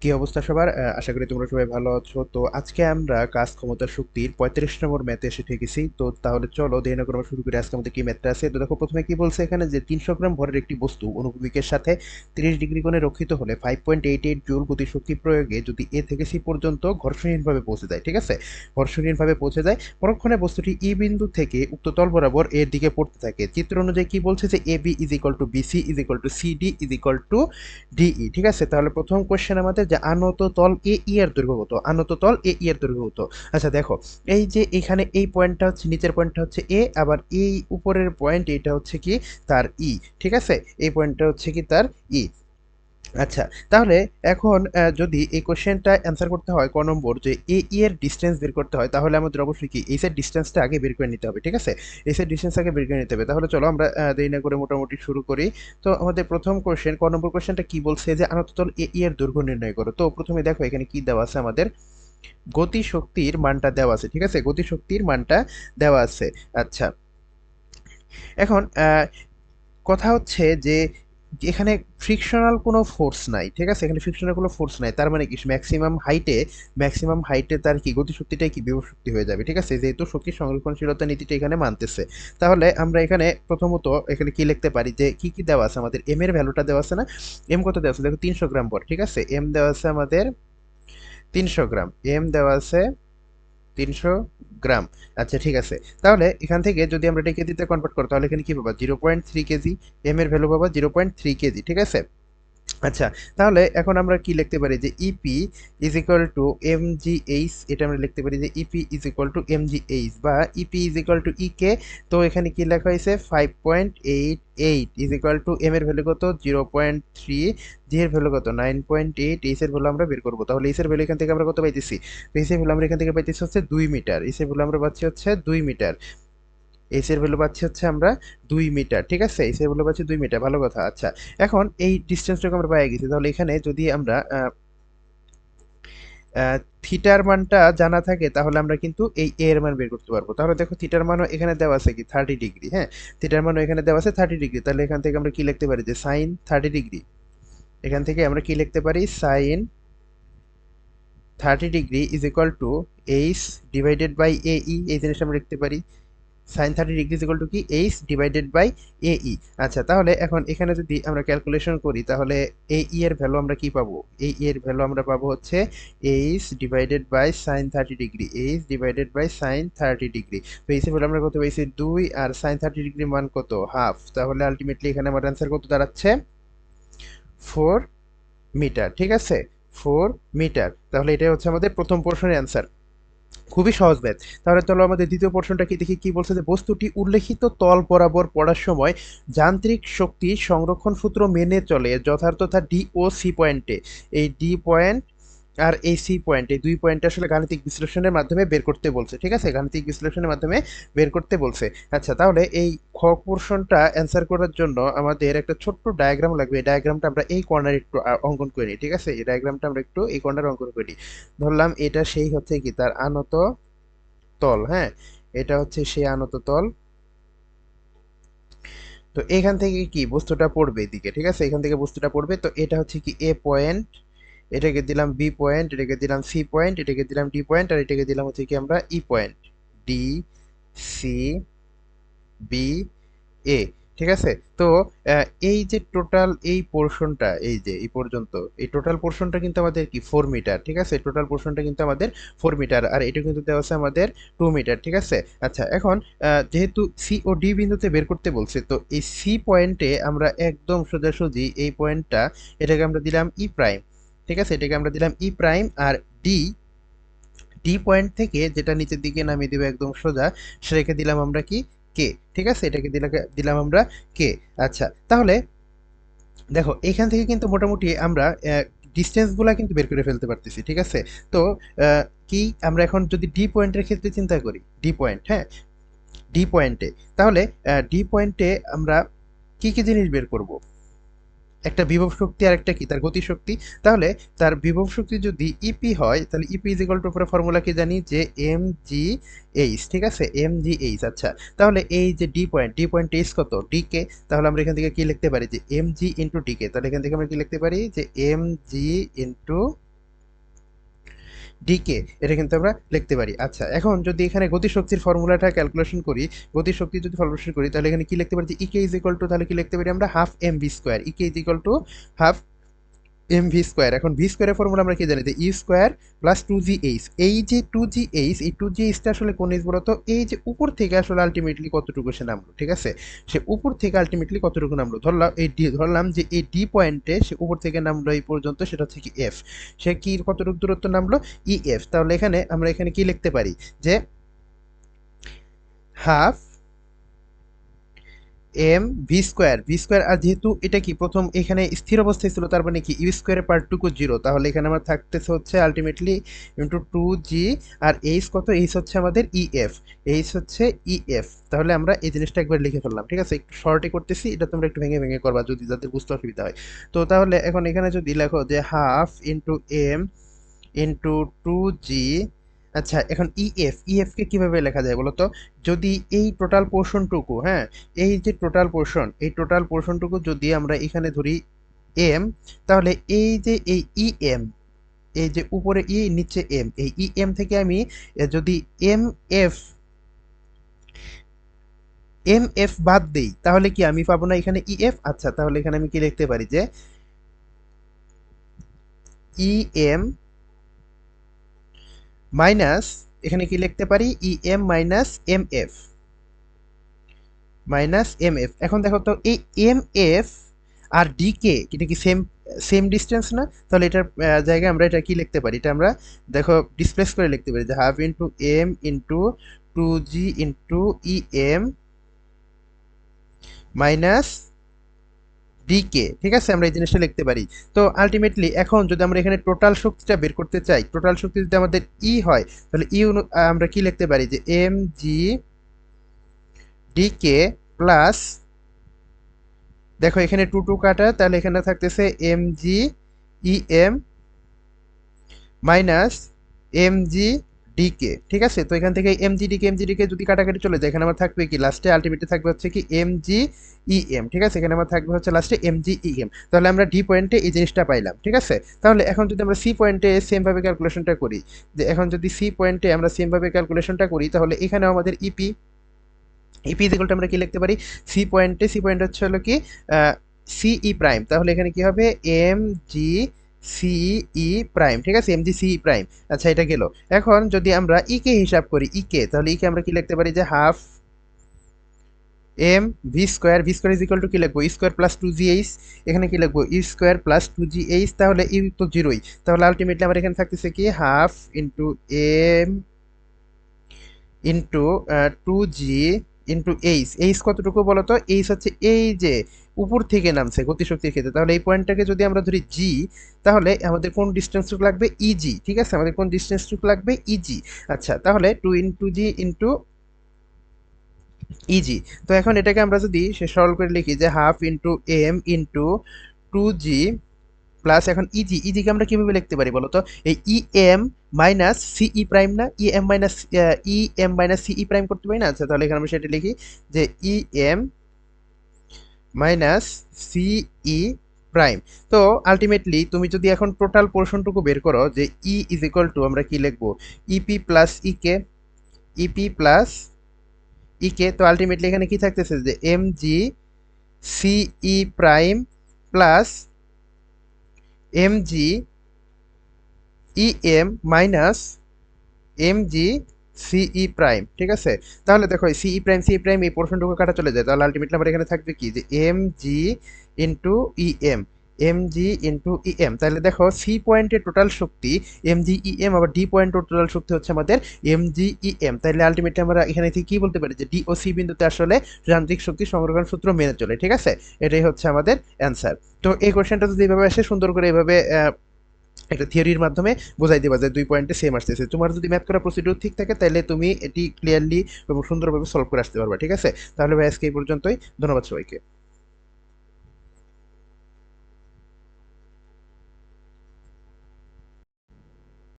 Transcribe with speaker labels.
Speaker 1: কি অবস্থা সবার? আশা করি তোমরা সবাই ভালো আছো। তো আজকে আমরা কাজ ক্ষমতা শক্তির পঁয়ত্রিশ নম্বর ম্যাথে এসে ঠেকেছি তো তাহলে চলো দেরি না করে শুরু করি। আজকে আমাদের কি ম্যাথটা আছে? তো দেখো, প্রথমে কি বলছে এখানে যে তিনশো গ্রাম ভরের একটি বস্তু অনুভূমিকের সাথে তিরিশ ডিগ্রি কোণে রক্ষিত হলে five point eight eight joule গতিশক্তি প্রয়োগে যদি এ থেকে সি পর্যন্ত ঘর্ষণহীনভাবে পৌঁছে যায়, ঠিক আছে? ঘর্ষণহীনভাবে পৌঁছে যায়। পরক্ষণে বস্তুটি ই বিন্দু থেকে উক্ত তল বরাবর এর দিকে পড়তে থাকে। চিত্র অনুযায়ী কি বলছে যে A B is equal to BC is equal to CD is equal to DE ঠিক আছে? তাহলে প্রথম কোয়েশ্চেন আমাদের যে আনত তল এ ই এর দৈর্ঘ্য কত? আনত তল এ ই এর দৈর্ঘ্য কত? আচ্ছা দেখো, এই যে এখানে এই পয়েন্টটা হচ্ছে, নিচের পয়েন্টটা হচ্ছে এ, আবার এই উপরের পয়েন্ট এটা হচ্ছে কি? তার ই, ঠিক আছে? এই পয়েন্টটা হচ্ছে কি? তার ই। আচ্ছা তাহলে এখন যদি এই কোশ্চেনটা অ্যান্সার করতে হয় ক নম্বর, যে এ ই এর ডিস্টেন্স বের করতে হয়, তাহলে আমাদের অবশ্যই কি এই এর ডিস্টেন্সটা আগে বের করে নিতে হবে, ঠিক আছে? এই এর ডিস্টেন্স আগে বের করে নিতে হবে। তাহলে চলো আমরা দেরি না করে মোটামুটি শুরু করি। তো আমাদের প্রথম কোশ্চেন ক নম্বর কোশ্চেনটা কি বলছে যে আনততল এ ই এর দৈর্ঘ্য নির্ণয় করো? তো প্রথমে দেখো, এখানে কি দেওয়া আছে আমাদের? গতি শক্তির মানটা দেওয়া আছে, ঠিক আছে? গতি শক্তির মানটা দেওয়া আছে। আচ্ছা। এখন কথা হচ্ছে যে এখানে ফ্রিকশনাল কোনো ফোর্স নাই, ঠিক আছে? এখানে ফ্রিকশনাল কোনো ফোর্স নাই। তার মানে কি? ম্যাক্সিমাম হাইটে ম্যাক্সিমাম হাইটে তার কি? গতিশক্তিটাই কি? বিভব শক্তি হয়ে যাবে, ঠিক আছে? যেহেতু শক্তি সংরক্ষণশীলতা নীতিটা এখানে মানতেছে। তাহলে আমরা এখানে প্রথমত এখানে কি লিখতে পারি? যে কি কি দেওয়া আছে? আমাদের এম এর ভ্যালুটা দেওয়া আছে না? এম কত দেওয়া আছে? দেখো তিনশো গ্রাম পর ঠিক আছে? এম দেওয়া আছে আমাদের তিনশো গ্রাম। এম দেওয়া আছে তিনশো গ্রাম। আচ্ছা ঠিক আছে। তাহলে এখান থেকে যদি আমরা এটা কেজিতে কনভার্ট করি, তাহলে এখানে কী পাবো? Zero point three kg. M এর ভ্যালু পাবো জিরো পয়েন্ট থ্রি কেজি, ঠিক আছে? আচ্ছা তাহলে এখন আমরা কি লিখতে পারি যে EP is equal to M G H এটা আমরা লিখতে পারি যে EP is equal to M G H বা EP is equal to E K তো এখানে কি লেখা হয়েছে? Five point eight eight is equal to M এর ভ্যালু কত? জিরো পয়েন্ট থ্রি জি এর ভ্যালু কত? নাইন পয়েন্ট এইট এইচ এর ভ্যালু আমরা বের করব। তাহলে এইচ এর ভ্যালু এখান থেকে আমরা কত পাইতেছি? তো এইচ এর ভ্যালু আমরা এখান থেকে পাইতেছি হচ্ছে দুই মিটার। এইচ এর ভ্যালু আমরা পাচ্ছি হচ্ছে দুই মিটার। এইচ এর ভ্যালু পাচ্ছি হচ্ছে আমরা দুই মিটার ঠিক আছে? এইচ এর ভ্যালু পাচ্ছি দুই মিটার ভালো কথা আচ্ছা। এখন এই ডিস্টেন্সটাকে আমরা পেয়ে গেছি, তাহলে এখানে যদি আমরা থিটার মানটা জানা থাকে, তাহলে আমরা কিন্তু এই এ এর মান বের করতে পারব। তাহলে দেখো থিটার মানও এখানে দেওয়া আছে কি? থার্টি ডিগ্রি হ্যাঁ? থিটার মানও এখানে দেওয়া আছে থার্টি ডিগ্রি তাহলে এখান থেকে আমরা কি লিখতে পারি যে সাইন থার্টি ডিগ্রি এখান থেকে আমরা কি লিখতে পারি? Sine thirty degree is equal to H divided by A এই জিনিসটা আমরা লিখতে পারি। Sine thirty degree equal to কি? H divided by A E আচ্ছা তাহলে এখন এখানে যদি আমরা ক্যালকুলেশন করি, তাহলে এ ই এর ভ্যালু আমরা কি পাবো? এই ই এর ভ্যালু আমরা পাবো হচ্ছে H divided by sine thirty degree H divided by sine thirty degree তো এইচ এর ভ্যালু আমরা কত পেয়েছি দুই আর সাইন থার্টি ডিগ্রি মান কত? হাফ তাহলে আলটিমেটলি এখানে আমার অ্যান্সার কত দাঁড়াচ্ছে? ফোর মিটার ঠিক আছে? ফোর মিটার তাহলে এটাই হচ্ছে আমাদের প্রথম পোর্শনের অ্যান্সার খুবই সহজ ম্যাথ। তাহলে চলো আমাদের দ্বিতীয় পোর্শনটা কি দেখি কি বলছে যে, বস্তুটি উল্লেখিত তল বরাবর পড়ার সময় যান্ত্রিক শক্তি সংরক্ষণ সূত্র মেনে চলে যথার্থতা ডি ও সি পয়েন্টে এই ডি পয়েন্ট আর এই সি পয়েন্ট দুই পয়েন্ট আসলে গাণিতিক বিশ্লেষণের মাধ্যমে বের করতে বলছে, ঠিক আছে? গাণিতিক বিশ্লেষণের মাধ্যমে বের করতে বলছে। আচ্ছা তাহলে এই খ পোর্শনটা অ্যান্সার করার জন্য আমাদের একটা ছোট্ট ডায়াগ্রাম লাগবে। এই ডায়াগ্রামটা আমরা এই কর্নার একটু অঙ্কন করে নিই ঠিক আছে? এই ডায়াগ্রামটা আমরা একটু এই কর্নার অঙ্কন করে। নিই ধরলাম এটা সেই হচ্ছে কি? তার আনত তল হ্যাঁ? এটা হচ্ছে সেই আনত তল। তো এখান থেকে কি? বস্তুটা পড়বে এদিকে, ঠিক আছে? এখান থেকে বস্তুটা পড়বে। তো এটা হচ্ছে কি? এ পয়েন্ট এটাকে দিলাম বি পয়েন্ট এটাকে দিলাম সি পয়েন্ট এটাকে দিলাম ডি পয়েন্ট আর এটাকে দিলাম হচ্ছে কি আমরা E point D C B A ঠিক আছে? তো এই যে টোটাল এই পোর্শনটা এই যে, এই পর্যন্ত, এই টোটাল পোর্শনটা কিন্তু আমাদের কি? ফোর মিটার ঠিক আছে? টোটাল পোর্শনটা কিন্তু আমাদের ফোর মিটার আর এটা কিন্তু দেওয়া আছে আমাদের টু মিটার ঠিক আছে? আচ্ছা এখন যেহেতু সি ও ডি বিন্দুতে বের করতে বলছে, তো এই সি পয়েন্টে আমরা একদম সোজাসুজি এই পয়েন্টটা এটাকে আমরা দিলাম ই প্রাইম ঠিক আছে? এটাকে আমরা দিলাম ই প্রাইম আর ডি ডি পয়েন্ট থেকে যেটা নিচের দিকে নামিয়ে দেবে একদম সোজা, সেটাকে দিলাম আমরা কি? কে ঠিক আছে? এটাকে দিলাম দিলাম আমরা কে আচ্ছা তাহলে দেখো, এখান থেকে কিন্তু মোটামুটি আমরা ডিস্টেন্সগুলো কিন্তু বের করে ফেলতে পারতেছি, ঠিক আছে? তো কি আমরা এখন যদি ডি পয়েন্টের ক্ষেত্রে চিন্তা করি ডি পয়েন্ট হ্যাঁ? ডি পয়েন্টে তাহলে ডি পয়েন্টে আমরা কি কি জিনিস বের করব? একটা বিভব শক্তি আর একটা কি? তার গতিশক্তি তাহলে তার বিভব শক্তি যদি ইপি হয়, তাহলে ইপি ইজ ইকুয়াল টু পুরো ফর্মুলা কি জানি? যে এম জি এইচ ঠিক আছে? এম জি এইচ আচ্ছা। তাহলে এই যে D point D point H কত? ডি কে তাহলে আমরা এখান থেকে কি লিখতে পারি? যে এম জি ইন্টু ডি কে তাহলে এখান থেকে আমরা কি লিখতে পারি? যে এম জি ইন্টু ডিকে এটা কিন্তু আমরা লিখতে পারি। আচ্ছা এখন যদি এখানে গতিশক্তির ফর্মুলাটা ক্যালকুলেশন করি, গতিশক্তি যদি ফর্মুলেশন করি, তাহলে এখানে কি লিখতে পারি? ইকে ইজ ইকুয়াল টু তাহলে কি লিখতে পারি? আমরা half M B square EK is equal to half M V square এখন ভি স্কোয়ারের ফর্মুলা আমরা কি জানি? যে E square plus two G H এই যে টু জি এইচ এই টু জি এইচটা আসলে কোন এইচ বলতো? এই যে উপর থেকে আসলে আলটিমেটলি কতটুকু সে নামলো, ঠিক আছে? সে উপর থেকে আলটিমেটলি কতটুকু নামলো? ধরলাম এই ডি ধরলাম যে এই ডি পয়েন্টে সে উপর থেকে নামলো এই পর্যন্ত, সেটা হচ্ছে কি এফ সে কি কতটুকু দূরত্ব নামলো? ই এফ তাহলে এখানে আমরা এখানে কি লিখতে পারি? যে half M V square V square আর যেহেতু এটা কি, প্রথম এখানে স্থির অবস্থায় ছিল, তার মানে কি ইউ স্কোয়ারের পার্টটুকু জিরো তাহলে এখানে আমার থাকতেছে হচ্ছে আলটিমেটলি ইন্টু টু জি আর এইচ কত? এইচ হচ্ছে আমাদের ই এফ এইচ হচ্ছে ই এফ তাহলে আমরা এই জিনিসটা একবার লিখে ফেললাম, ঠিক আছে? একটু শর্টে করতেছি, এটা তোমরা একটু ভেঙে ভেঙে করবা যদি যাদের বুঝতে অসুবিধা হয়। তো তাহলে এখন এখানে যদি লেখো যে half into M into two G আচ্ছা এখন ইএফ ইএফ কে কীভাবে লেখা যায় বলো তো যদি এই টোটাল পোর্শনটুকু হ্যাঁ এই যে টোটাল পোর্শন এই টোটাল পোর্শনটুকু যদি আমরা এখানে ধরি এম তাহলে এই যে এই ই এম এই যে উপরে ই নিচে এম এই ই এম থেকে আমি যদি এম এফ এম এফ বাদ দেই, তাহলে কি আমি পাবো না এখানে ই এফ আচ্ছা তাহলে এখানে আমি কি লিখতে পারি যে ই এম মাইনাস, এখানে কি লিখতে পারি? E M minus M F minus M F এখন দেখো তো, এই এম এফ আর ডি কে এটা কি সেম সেম ডিস্টেন্স না? তাহলে এটার জায়গায় আমরা এটা কি লিখতে পারি? এটা আমরা দেখো ডিসপ্লেস করে লিখতে পারি, যে half into M into two G into E M minus DK ঠিক আছে? আমরা এই জিনিসটা লিখতে পারি। তো আলটিমেটলি এখন যদি আমরা এখানে টোটাল শক্তিটা বের করতে চাই টোটাল শক্তি যদি আমাদের ই হয়, তাহলে ই আমরা কি লিখতে পারি? যে এম জি ডিকে প্লাস দেখো এখানে টু টু কাটা, তাহলে এখানে থাকতেছে M G E M minus M G DK ঠিক আছে? তো এখান থেকে M G DK M G DK যদি কাটাকাটি চলে যায়, এখানে আমার থাকবে কি? লাস্টে আলটিমেটলি থাকবে হচ্ছে কি এম জি ই এম ঠিক আছে? এখানে আমার থাকবে হচ্ছে লাস্টে এম জি ই এম তাহলে আমরা ডি পয়েন্টে এই জিনিসটা পাইলাম, ঠিক আছে? তাহলে এখন যদি আমরা সি পয়েন্টে সেমভাবে ক্যালকুলেশনটা করি, যে এখন যদি সি পয়েন্টে আমরা সেমভাবে ক্যালকুলেশনটা করি, তাহলে এখানেও আমাদের ইপি ইপি ইকুয়ালটা আমরা কি লিখতে পারি? সি পয়েন্টে সি পয়েন্ট হচ্ছে হলো কি সিই প্রাইম তাহলে এখানে কি হবে? এম জি সিই প্রাইম ঠিক আছে? এম জি সিই প্রাইম আচ্ছা এটা গেল। এখন যদি আমরা ই কে হিসাব করি ই কে তাহলে ই কে আমরা কি লিখতে পারি? যে half M V square V square is equal to কি লিখব? Square plus two G H এখানে কি লিখব? E square plus two G H তাহলে ই তো জিরোই। তাহলে আলটিমেটলি আমার এখানে থাকতেছে কি? Half into M into two G into H H কতটুকু বলো তো এইচ হচ্ছে এই যে উপর থেকে নামছে, গতিশক্তির ক্ষেত্রে। তাহলে এই পয়েন্টটাকে যদি আমরা ধরি জি তাহলে আমাদের কোন ডিস্টেন্সটুকু লাগবে ইজি ঠিক আছে? আমাদের কোন ডিস্টেন্সটুকু লাগবে ইজি আচ্ছা তাহলে two into G into E G তো এখন এটাকে আমরা যদি সরল করে লিখি যে half into M into two G plus এখন ইজি ইজিকে আমরা কীভাবে লিখতে পারি বলো তো? এই E M minus C E prime না? E M minus E M minus C E prime করতে পারি না? আচ্ছা তাহলে এখানে আমরা সেটা লিখি যে E M minus C E prime তো আলটিমেটলি তুমি যদি এখন টোটাল পোর্শনটুকু বের করো যে ই ইজ ইকুয়াল টু আমরা কি লিখব? EP plus EK EP plus EK তো আলটিমেটলি এখানে কি থাকতেছে? যে M G C E prime plus M G E M minus M G C E prime ঠিক আছে? তাহলে দেখো সিই প্রাইম সিই প্রাইম এই পোর্শনটুকু কাটা চলে যায়। তাহলে আলটিমেটলি আমার এখানে থাকবে কি? যে M G into E M M G into E M তাহলে দেখো সি পয়েন্টের টোটাল শক্তি এম জি ই এম আবার ডি পয়েন্টের টোটাল শক্তি হচ্ছে আমাদের এম জি ই এম তাহলে আলটিমেটলি আমরা এখানে থেকে কি বলতে পারি? যে ডি ও সি বিন্দুতে আসলে যান্ত্রিক শক্তি সংরক্ষণ সূত্র মেনে চলে ঠিক আছে? এটাই হচ্ছে আমাদের অ্যান্সার তো এই কোশ্চেনটা যদি এইভাবে আসে সুন্দর করে এইভাবে আহ, একটা থিওরির মাধ্যমে বোঝাই দেবা যে দুই পয়েন্টে সেম আসতেছে। তোমার যদি ম্যাথ করা প্রসিডিউর ঠিক থাকে তাহলে তুমি এটি ক্লিয়ারলি এবং সুন্দরভাবে সলভ করে আসতে পারবা, ঠিক আছে? তাহলে ভাই, আজকে এই পর্যন্তই। ধন্যবাদ সবাইকে।